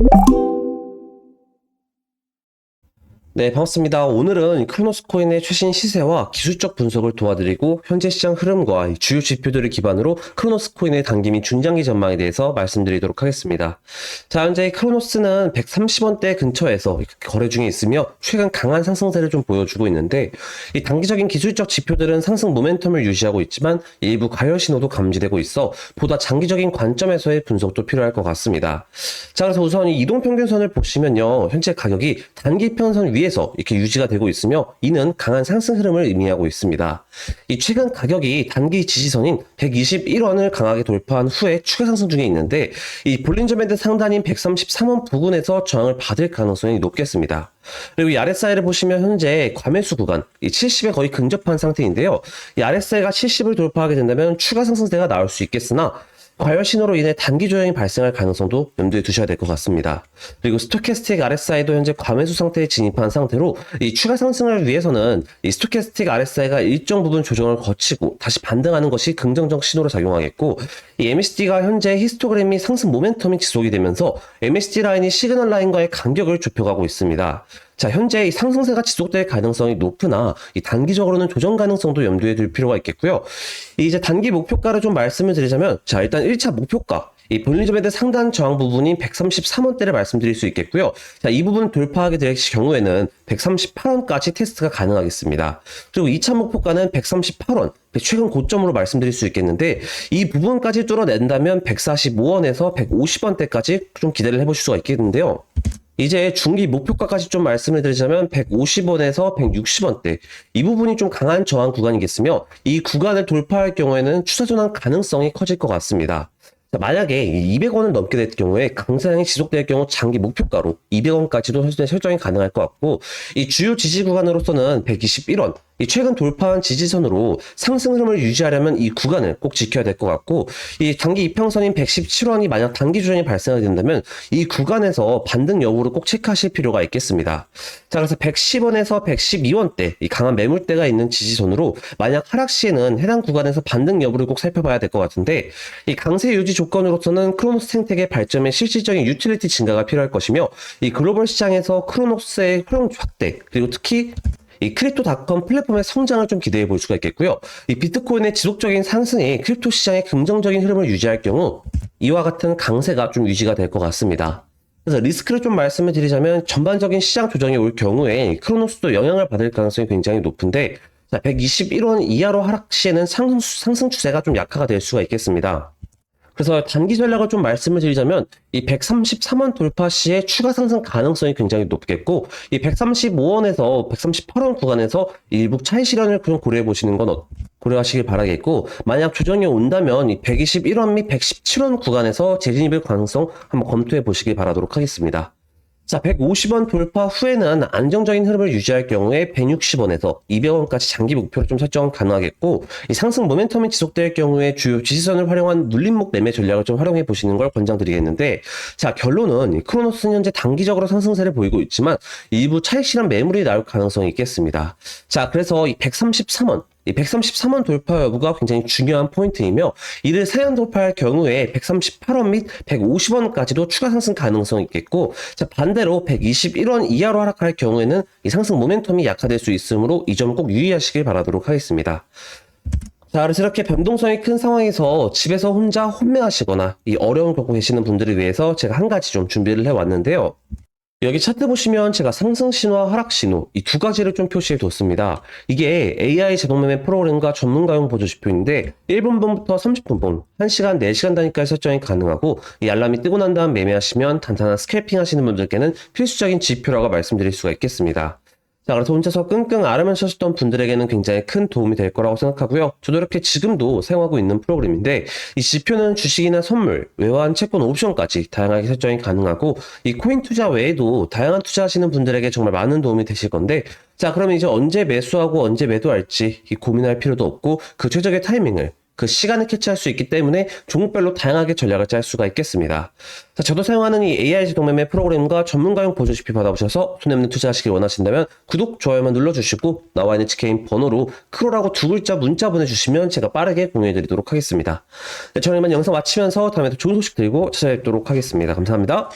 you 네, 반갑습니다. 오늘은 크로노스 코인의 최신 시세와 기술적 분석을 도와드리고 현재 시장 흐름과 이 주요 지표들을 기반으로 크로노스 코인의 단기 및 중장기 전망에 대해서 말씀드리도록 하겠습니다. 자, 현재 크로노스는 130원대 근처에서 거래 중에 있으며 최근 강한 상승세를 좀 보여주고 있는데 이 단기적인 기술적 지표들은 상승 모멘텀을 유지하고 있지만 일부 가열 신호도 감지되고 있어 보다 장기적인 관점에서의 분석도 필요할 것 같습니다. 자, 그래서 우선 이 이동평균선을 보시면요. 현재 가격이 단기 평선 위에 서 이렇게 유지가 되고 있으며 이는 강한 상승 흐름을 의미하고 있습니다. 이 최근 가격이 단기 지지선인 121원을 강하게 돌파한 후에 추가 상승 중에 있는데 이 볼린저 밴드 상단인 133원 부근에서 저항을 받을 가능성이 높겠습니다. 그리고 이 RSI를 보시면 현재 과매수 구간 이 70에 거의 근접한 상태인데요. 이 RSI가 70을 돌파하게 된다면 추가 상승세가 나올 수 있겠으나 과열 신호로 인해 단기 조정이 발생할 가능성도 염두에 두셔야 될 것 같습니다. 그리고 스토캐스틱 RSI도 현재 과매수 상태에 진입한 상태로 이 추가 상승을 위해서는 이 스토캐스틱 RSI가 일정 부분 조정을 거치고 다시 반등하는 것이 긍정적 신호로 작용하겠고 이 MACD가 현재 히스토그램이 상승 모멘텀이 지속이 되면서 MACD 라인이 시그널 라인과의 간격을 좁혀가고 있습니다. 자, 현재 이 상승세가 지속될 가능성이 높으나 이 단기적으로는 조정 가능성도 염두에 둘 필요가 있겠고요. 이 이제 단기 목표가를 좀 말씀을 드리자면 자, 일단 1차 목표가 이 볼리저밴드 상단 저항 부분인 133원대를 말씀드릴 수 있겠고요. 자, 이 부분 돌파하게 될 경우에는 138원까지 테스트가 가능하겠습니다. 그리고 2차 목표가는 138원, 최근 고점으로 말씀드릴 수 있겠는데 이 부분까지 뚫어낸다면 145원에서 150원대까지 좀 기대를 해보실 수가 있겠는데요. 이제 중기 목표가까지 좀 말씀을 드리자면 150원에서 160원대 이 부분이 좀 강한 저항 구간이겠으며 이 구간을 돌파할 경우에는 추세 전환 가능성이 커질 것 같습니다. 자, 만약에 200원을 넘게 될 경우에 강세장이 지속될 경우 장기 목표가로 200원까지도 설정이 가능할 것 같고 이 주요 지지 구간으로서는 121원 이 최근 돌파한 지지선으로 상승 흐름을 유지하려면 이 구간을 꼭 지켜야 될 것 같고 이 단기 이평선인 117원이 만약 단기 조정이 발생하게 된다면 이 구간에서 반등 여부를 꼭 체크하실 필요가 있겠습니다. 자 그래서 110원에서 112원대 이 강한 매물대가 있는 지지선으로 만약 하락 시에는 해당 구간에서 반등 여부를 꼭 살펴봐야 될 것 같은데 이 강세 유지 조건으로서는 크로노스 생텍의 발전에 실질적인 유틸리티 증가가 필요할 것이며 이 글로벌 시장에서 크로노스의 활용 확대 그리고 특히 이 크립토닷컴 플랫폼의 성장을 좀 기대해 볼 수가 있겠고요. 이 비트코인의 지속적인 상승이 크립토 시장의 긍정적인 흐름을 유지할 경우 이와 같은 강세가 좀 유지가 될 것 같습니다. 그래서 리스크를 좀 말씀을 드리자면 전반적인 시장 조정이 올 경우에 크로노스도 영향을 받을 가능성이 굉장히 높은데 자, 121원 이하로 하락 시에는 상승, 상승 추세가 좀 약화가 될 수가 있겠습니다. 그래서 단기 전략을 좀 말씀을 드리자면 이 133원 돌파 시에 추가 상승 가능성이 굉장히 높겠고 이 135원에서 138원 구간에서 일부 차익 실현을 좀 고려해 보시는 건 어, 고려하시길 바라겠고 만약 조정이 온다면 이 121원 및 117원 구간에서 재진입의 가능성 한번 검토해 보시길 바라도록 하겠습니다. 자, 150원 돌파 후에는 안정적인 흐름을 유지할 경우에 160원에서 200원까지 장기 목표를 좀 설정 가능하겠고, 이 상승 모멘텀이 지속될 경우에 주요 지지선을 활용한 눌림목 매매 전략을 좀 활용해 보시는 걸 권장드리겠는데, 자, 결론은 이 크로노스는 현재 단기적으로 상승세를 보이고 있지만, 일부 차익 실현 매물이 나올 가능성이 있겠습니다. 자, 그래서 이 133원, 이 133원 돌파 여부가 굉장히 중요한 포인트이며 이를 세연 돌파할 경우에 138원 및 150원까지도 추가 상승 가능성이 있겠고 자 반대로 121원 이하로 하락할 경우에는 이 상승 모멘텀이 약화될 수 있으므로 이 점 꼭 유의하시길 바라도록 하겠습니다. 자, 그래서 이렇게 변동성이 큰 상황에서 집에서 혼자 혼매하시거나 이 어려운 겪고 계시는 분들을 위해서 제가 한 가지 좀 준비를 해왔는데요. 여기 차트 보시면 제가 상승 신호와 하락 신호 이 두 가지를 좀 표시해 뒀습니다. 이게 AI 자동매매 프로그램과 전문가용 보조 지표인데 1분분부터 30분분, 1시간, 4시간 단위까지 설정이 가능하고 이 알람이 뜨고 난 다음 매매하시면 단단한 스캘핑 하시는 분들께는 필수적인 지표라고 말씀드릴 수가 있겠습니다. 자, 그래서 혼자서 끙끙 앓으면서 하셨던 분들에게는 굉장히 큰 도움이 될 거라고 생각하고요. 저도 이렇게 지금도 사용하고 있는 프로그램인데, 이 지표는 주식이나 선물, 외환, 채권, 옵션까지 다양하게 설정이 가능하고, 이 코인 투자 외에도 다양한 투자하시는 분들에게 정말 많은 도움이 되실 건데, 자, 그러면 이제 언제 매수하고 언제 매도할지 이 고민할 필요도 없고, 그 최적의 타이밍을 그 시간을 캐치할 수 있기 때문에 종목별로 다양하게 전략을 짤 수가 있겠습니다. 자, 저도 사용하는 이 AI 자동매매 프로그램과 전문가용 보조 지표 받아보셔서 손해없는 투자하시길 원하신다면 구독, 좋아요만 눌러주시고 나와 있는 직케인 번호로 크로라고 두 글자 문자 보내주시면 제가 빠르게 공유해드리도록 하겠습니다. 네, 저는 이만 영상 마치면서 다음에 또 좋은 소식 들고 찾아뵙도록 하겠습니다. 감사합니다.